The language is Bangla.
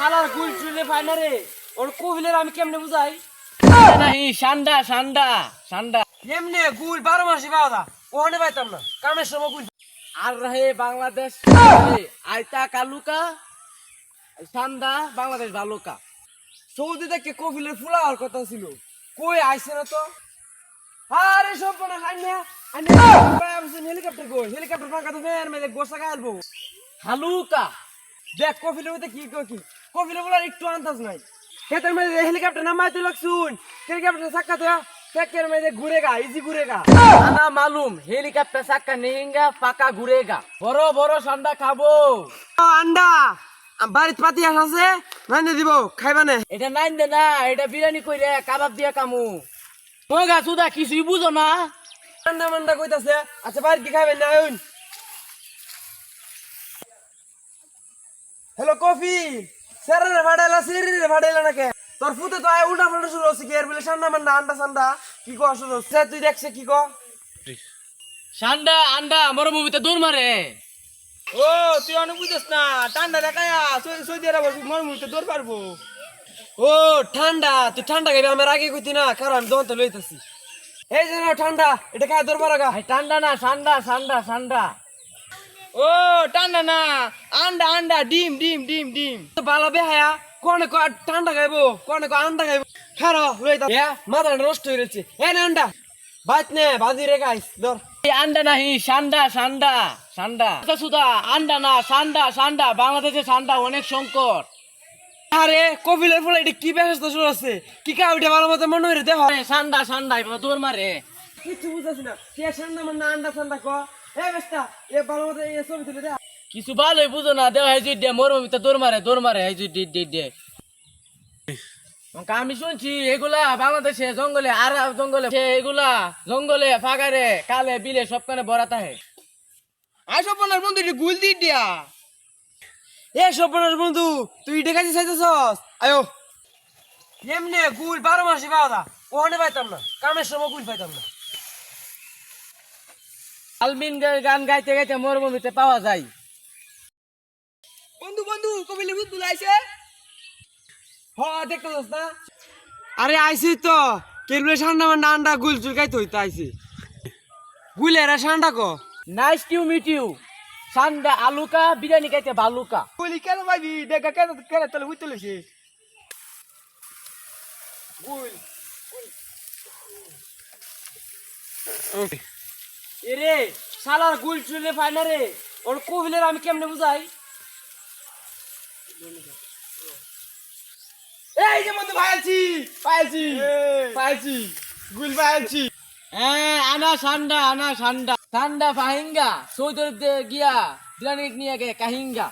শালার গুল চুলে পাই না রে। ওর কোভিলের আমি কেমনে বুঝাই? নাহি সান্ডা সান্ডা সান্ডা। এমনে গুল বারো মাসে পাওয়া ওখানে পাইতাম না। কামের সময় গুল আর রহে বাংলাদেশ আইতা কালুকা সান্ডা বাংলাদেশ বালুকা সৌদি থেকে কোভিলের ফুলা হওয়ার কথা ছিল? কই আইছে না তো? আরে সব না আন্যা আন্যা হেলিকপ্টার গো হেলিকপ্টার ফাঁকা তো গোসা হালুকা দেখ কফিলের মধ্যে কি কো? কি কফিলে বলার একটু আন্দাজ নাই। খেতের মধ্যে হেলিকপ্টার নামাই তুই শুন। হেলিকপ্টার সাক্ষা তো ফেকের মধ্যে ঘুরেগা ইজি ঘুরেগা আনা মালুম হেলিকপ্টার চাক্কা নেহিঙ্গা পাকা ঘুরেগা বড় বড় সান্ডা খাব। আন্ডা! বাড়িত পাতি আছে? নাইনে দিব খাইবা নে। এটা নাইন দে না এটা বিরিয়ানি কইরে কাবাব দিয়া কামু। মগা সুদা কিছুই বুঝো না। আন্ডা মান্ডা কইতাছে। আচ্ছা বাড়িত কি খাইবেন না হ্যালো কফি! স্যার ভাড়াইলা সিরি ভাড়াইলা নাকে? তোর ফুতে তো আয় উল্টা পাল্টা শুরু হচ্ছে কি এর বলে সান্ডা মান্ডা আন্ডা সান্ডা? কি কো শুরু হচ্ছে তুই দেখছে কি কো সান্ডা আন্ডা মরুভূমিতে দৌড় মারে। ও তুই অনেক বুঝিস না ঠান্ডা দেখায়া সৌদি আরব মুহূর্তে দৌড় পারব ও ঠান্ডা তুই ঠান্ডা খাবি আমার আগে কইতি না কারণ আমি দন্ত লইতেছি। এই যে ঠান্ডা এটা খায় দৌড় পারাগা ভাই ঠান্ডা না ঠান্ডা ঠান্ডা ঠান্ডা ও ঠান্ডা না। আন্ডা আন্ডা, ডিম ডিম ডিম ডিম। তো ভালো বেহায়া কোনে কো ঠান্ডা খাইবো, কোনে কো আন্ডা খাইবো। খারো লইতা এ মাথা নষ্ট হয়ে এ, না আন্ডা। বাইত নে, বাজি রে গাইস, ধর। আন্ডা নাহি, সান্ডা সান্ডা সান্ডা। আচ্ছা সুদা, আন্ডা না, সান্ডা সান্ডা। বাংলাদেশে সান্ডা অনেক সংকট। আরে কপিলের ফলে এটা কি ব্যবস্থা শুরু আছে? কি কা ওইটা ভালো মতো মনে হইরে দেখো সান্ডা সান্ডা দৌড় মারে। কিচ্ছু বুঝতেছি না। কে ঠান্ডা মানে আন্ডা ঠান্ডা ক? কিছু ভালোই বুঝো না দেও হাই দে মরুভূমিতে দৌড় মারে দৌড় মারে হাই দে দে দে আমি শুনছি এগুলা বাংলাদেশে জঙ্গলে আর জঙ্গলে এগুলা জঙ্গলে ফাগারে কালে বিলে সবখানে ভরা থাকে আইসো পনেরো বন্ধু এটি গুল দি দিয়া। এ সপনের বন্ধু তুই এটা কাছে চাইতেছস? আয়ো। এমনে গুল বারো মাসে পাওয়া দা ওখানে পাইতাম না কামের সময় গুল পাইতাম না। আলমিন গান গাইতে গাইতে মরুভূমিতে পাওয়া যায়। বন্ধু বন্ধু কবিলে ভূত বুলাইছে হ দেখতেছস না? আরে আইছি তো। কেরলে ঠান্ডা মান্ডা আন্ডা গুল চুলকাইতে হইতে আইছি। গুল এরা ঠান্ডা কো? নাইস টু মিট ইউ সান্ডা আলুকা বিরিয়ানি খাইতে ভালুকা। গুলি কেন ভাবি? দেখা কেন কেন তাহলে বুঝতে লইছে? গুল। এরে শালার গুল চুলে পাই না রে। ওর কোভিলের আমি কেমনে বুঝাই? এই যে পাইছি পাইছি পাইছি গুল পাইছি হ্যাঁ আনা সান্ডা আনা সান্ডা। সান্ডা ফাহিঙ্গা সৌদি গিয়া দিলানিক নিয়ে গে কাহিঙ্গা।